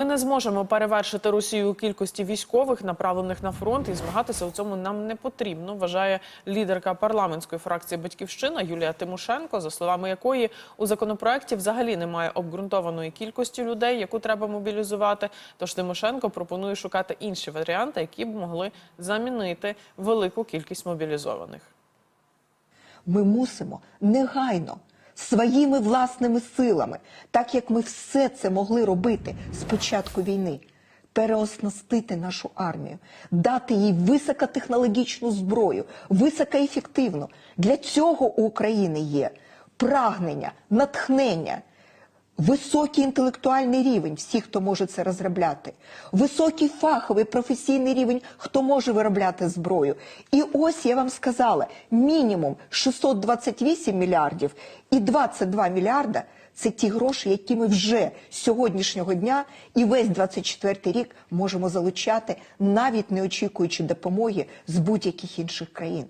Ми не зможемо перевершити Росію у кількості військових, направлених на фронт, і змагатися у цьому нам не потрібно. Вважає лідерка парламентської фракції Батьківщина Юлія Тимошенко, за словами якої у законопроекті взагалі немає обґрунтованої кількості людей, яку треба мобілізувати. Тож Тимошенко пропонує шукати інші варіанти, які б могли замінити велику кількість мобілізованих. Ми мусимо негайно своїми власними силами, так як ми все це могли робити з початку війни, переоснастити нашу армію, дати їй високотехнологічну зброю, високоефективну. Для цього у України є прагнення, натхнення. Високий інтелектуальний рівень, всі, хто може це розробляти, високий фаховий професійний рівень, хто може виробляти зброю. І ось я вам сказала: мінімум 628 мільярдів і 22 мільярда це ті гроші, які ми вже з сьогоднішнього дня і весь 24 рік можемо залучати, навіть не очікуючи допомоги з будь-яких інших країн.